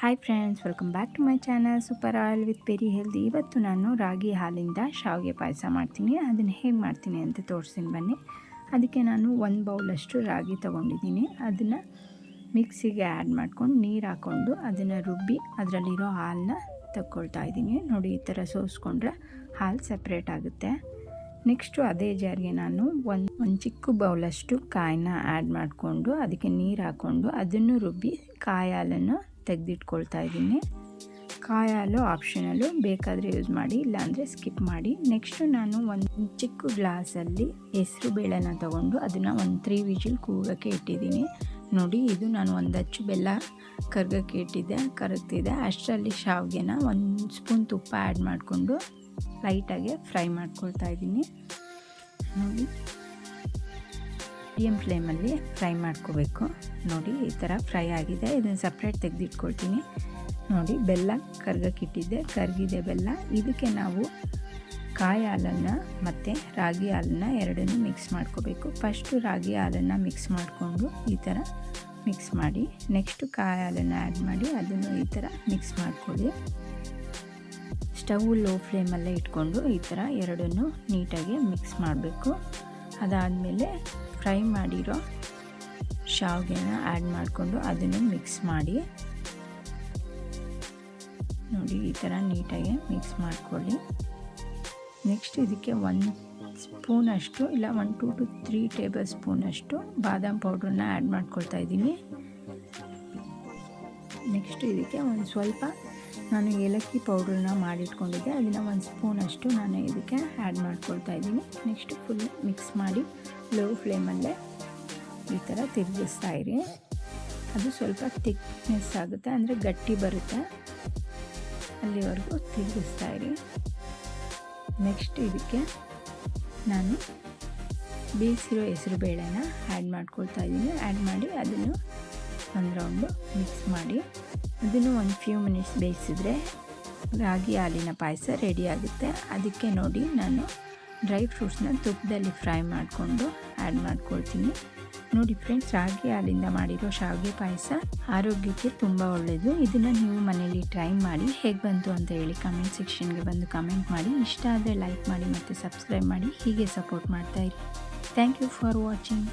Hi friends welcome back to my channel super oil with very healthy ಇವತ್ತು ನಾನು ರಾಗಿ ಹಾಲಿಂದ ಶಾವಿಗೆ ಪಾಯಸ ಮಾಡ್ತೀನಿ. ಅದನ್ನು ಹೇಗೆ ಮಾಡ್ತೀನಿ ಅಂತ ತೋರಿಸ್ತೀನಿ ಬನ್ನಿ. ಅದಕ್ಕೆ ನಾನು ಒಂದು ಬೌಲಷ್ಟು ರಾಗಿ ತೊಗೊಂಡಿದ್ದೀನಿ. ಅದನ್ನು ಮಿಕ್ಸಿಗೆ ಆ್ಯಡ್ ಮಾಡ್ಕೊಂಡು ನೀರು ಹಾಕ್ಕೊಂಡು ಅದನ್ನು ರುಬ್ಬಿ ಅದರಲ್ಲಿರೋ ಹಾಲನ್ನ ತಕ್ಕೊಳ್ತಾ ಇದ್ದೀನಿ. ನೋಡಿ, ಈ ಥರ ಸೋಸ್ಕೊಂಡ್ರೆ ಹಾಲು ಸಪ್ರೇಟ್ ಆಗುತ್ತೆ. ನೆಕ್ಸ್ಟು ಅದೇ ಜಾರಿಗೆ ನಾನು ಒಂದು ಒಂದು ಚಿಕ್ಕ ಬೌಲಷ್ಟು ಕಾಯಿನ ಆ್ಯಡ್ ಮಾಡಿಕೊಂಡು ಅದಕ್ಕೆ ನೀರು ಹಾಕ್ಕೊಂಡು ಅದನ್ನು ರುಬ್ಬಿ ಕಾಯಿ ಹಾಲನ್ನು ತೆಗೆದಿಟ್ಕೊಳ್ತಾ ಇದ್ದೀನಿ. ಕಾಯಿ ಹಾಲು ಆಪ್ಷನಲ್ಲು ಬೇಕಾದರೆ ಯೂಸ್ ಮಾಡಿ, ಇಲ್ಲಾಂದರೆ ಸ್ಕಿಪ್ ಮಾಡಿ. ನೆಕ್ಸ್ಟು ನಾನು ಒಂದು ಚಿಕ್ಕ ಗ್ಲಾಸಲ್ಲಿ ಹೆಸರು ಬೇಳೆನ ತೊಗೊಂಡು ಅದನ್ನು ಒಂದು ತ್ರೀ ವಿಜಿಲ್ ಕೂಗೋಕ್ಕೆ ಇಟ್ಟಿದ್ದೀನಿ. ನೋಡಿ, ಇದು ನಾನು ಒಂದು ಅಚ್ಚು ಬೆಲ್ಲ ಕರ್ಗಕ್ಕೆ ಇಟ್ಟಿದ್ದೆ, ಕರಗ್ತಿದೆ. ಅಷ್ಟರಲ್ಲಿ ಶಾವಿಗೆನ ಒಂದು ಸ್ಪೂನ್ ತುಪ್ಪ ಆ್ಯಡ್ ಮಾಡಿಕೊಂಡು ಲೈಟಾಗಿ ಫ್ರೈ ಮಾಡ್ಕೊಳ್ತಾ ಇದ್ದೀನಿ. ನೋಡಿ. ಮೀಡಿಯಮ್ ಫ್ಲೇಮಲ್ಲಿ ಫ್ರೈ ಮಾಡ್ಕೋಬೇಕು. ನೋಡಿ, ಈ ಥರ ಫ್ರೈ ಆಗಿದೆ. ಇದನ್ನು ಸಪ್ರೇಟ್ ತೆಗೆದಿಟ್ಕೊಳ್ತೀನಿ. ನೋಡಿ, ಬೆಲ್ಲ ಕರ್ಗಕ್ಕಿಟ್ಟಿದ್ದೆ. ಕರ್ಗಿದೆ ಬೆಲ್ಲ. ಇದಕ್ಕೆ ನಾವು ಕಾಯಿ ಹಾಲನ್ನು ಮತ್ತು ರಾಗಿ ಹಾಲನ್ನು ಎರಡನ್ನೂ ಮಿಕ್ಸ್ ಮಾಡ್ಕೋಬೇಕು. ಫಸ್ಟು ರಾಗಿ ಹಾಲನ್ನು ಮಿಕ್ಸ್ ಮಾಡಿಕೊಂಡು ಈ ಥರ ಮಿಕ್ಸ್ ಮಾಡಿ ನೆಕ್ಸ್ಟು ಕಾಯಿ ಹಾಲನ್ನು ಆ್ಯಡ್ ಮಾಡಿ, ಅದನ್ನು ಈ ಥರ ಮಿಕ್ಸ್ ಮಾಡ್ಕೊಳ್ಳಿ. ಸ್ಟವ್ ಲೋ ಫ್ಲೇಮಲ್ಲೇ ಇಟ್ಕೊಂಡು ಈ ಥರ ಎರಡನ್ನೂ ನೀಟಾಗಿ ಮಿಕ್ಸ್ ಮಾಡಬೇಕು. ಅದಾದಮೇಲೆ ಫ್ರೈ ಮಾಡಿರೋ ಶಾವಿಗೆನ ಆ್ಯಡ್ ಮಾಡಿಕೊಂಡು ಅದನ್ನು ಮಿಕ್ಸ್ ಮಾಡಿ ನೋಡಿ, ಈ ಥರ ನೀಟಾಗಿ ಮಿಕ್ಸ್ ಮಾಡ್ಕೊಳ್ಳಿ. ನೆಕ್ಸ್ಟ್ ಇದಕ್ಕೆ ಒಂದು ಸ್ಪೂನಷ್ಟು ಇಲ್ಲ one two two three table ಸ್ಪೂನಷ್ಟು ಬಾದಾಮ್ ಪೌಡ್ರನ್ನ ಆ್ಯಡ್ ಮಾಡ್ಕೊಳ್ತಾ ಇದ್ದೀನಿ. ನೆಕ್ಸ್ಟ್ ಇದಕ್ಕೆ ಒಂದು ಸ್ವಲ್ಪ ನಾನು ಏಲಕ್ಕಿ ಪೌಡ್ರನ್ನ ಮಾಡಿಟ್ಕೊಂಡಿದ್ದೆ. ಅದನ್ನು ಒಂದು ಸ್ಪೂನಷ್ಟು ನಾನು ಇದಕ್ಕೆ ಆ್ಯಡ್ ಮಾಡ್ಕೊಳ್ತಾ ಇದ್ದೀನಿ. ನೆಕ್ಸ್ಟ್ ಫುಲ್ ಮಿಕ್ಸ್ ಮಾಡಿ ಲೋ ಫ್ಲೇಮಲ್ಲೇ ಈ ಥರ ತಿರುಗಿಸ್ತಾ ಇರಿ. ಅದು ಸ್ವಲ್ಪ ತಿಕ್ನೆಸ್ ಆಗುತ್ತೆ, ಅಂದರೆ ಗಟ್ಟಿ ಬರುತ್ತೆ. ಅಲ್ಲಿವರೆಗೂ ತಿರುಗಿಸ್ತಾ ಇರಿ. ನೆಕ್ಸ್ಟ್ ಇದಕ್ಕೆ ನಾನು ಬೇಯಿಸಿರೋ ಹೆಸರು ಬೇಳೆನ ಆ್ಯಡ್ ಮಾಡ್ಕೊಳ್ತಾ ಇದ್ದೀನಿ. ಆ್ಯಡ್ ಮಾಡಿ ಅದನ್ನು ಒಂದು ರೌಂಡು ಮಿಕ್ಸ್ ಮಾಡಿ ಅದನ್ನು ಒಂದು ಫ್ಯೂ ಮಿನಿಟ್ಸ್ ಬೇಯಿಸಿದ್ರೆ ರಾಗಿ ಹಾಲಿನ ಪಾಯಸ ರೆಡಿ ಆಗುತ್ತೆ. ಅದಕ್ಕೆ ನೋಡಿ ನಾನು ಡ್ರೈ ಫ್ರೂಟ್ಸ್ನ ತುಪ್ಪದಲ್ಲಿ ಫ್ರೈ ಮಾಡಿಕೊಂಡು ಆ್ಯಡ್ ಮಾಡ್ಕೊಳ್ತೀನಿ. ನೋಡಿ ಫ್ರೆಂಡ್ಸ್ ರಾಗಿ ಹಾಲಿಂದ ಮಾಡಿರೋ ಶಾವಿಗೆ ಪಾಯಸ ಆರೋಗ್ಯಕ್ಕೆ ತುಂಬ ಒಳ್ಳೆಯದು ಇದನ್ನು ನೀವು ಮನೇಲಿ ಟ್ರೈ ಮಾಡಿ ಹೇಗೆ ಬಂತು ಅಂತ ಹೇಳಿ ಕಮೆಂಟ್ ಸೆಕ್ಷನ್ಗೆ ಬಂದು ಕಮೆಂಟ್ ಮಾಡಿ. ಇಷ್ಟ ಆದರೆ ಲೈಕ್ ಮಾಡಿ ಮತ್ತು ಸಬ್ಸ್ಕ್ರೈಬ್ ಮಾಡಿ. ಹೀಗೆ ಸಪೋರ್ಟ್ ಮಾಡ್ತಾಯಿರಿ ಥ್ಯಾಂಕ್ ಯು ಫಾರ್ ವಾಚಿಂಗ್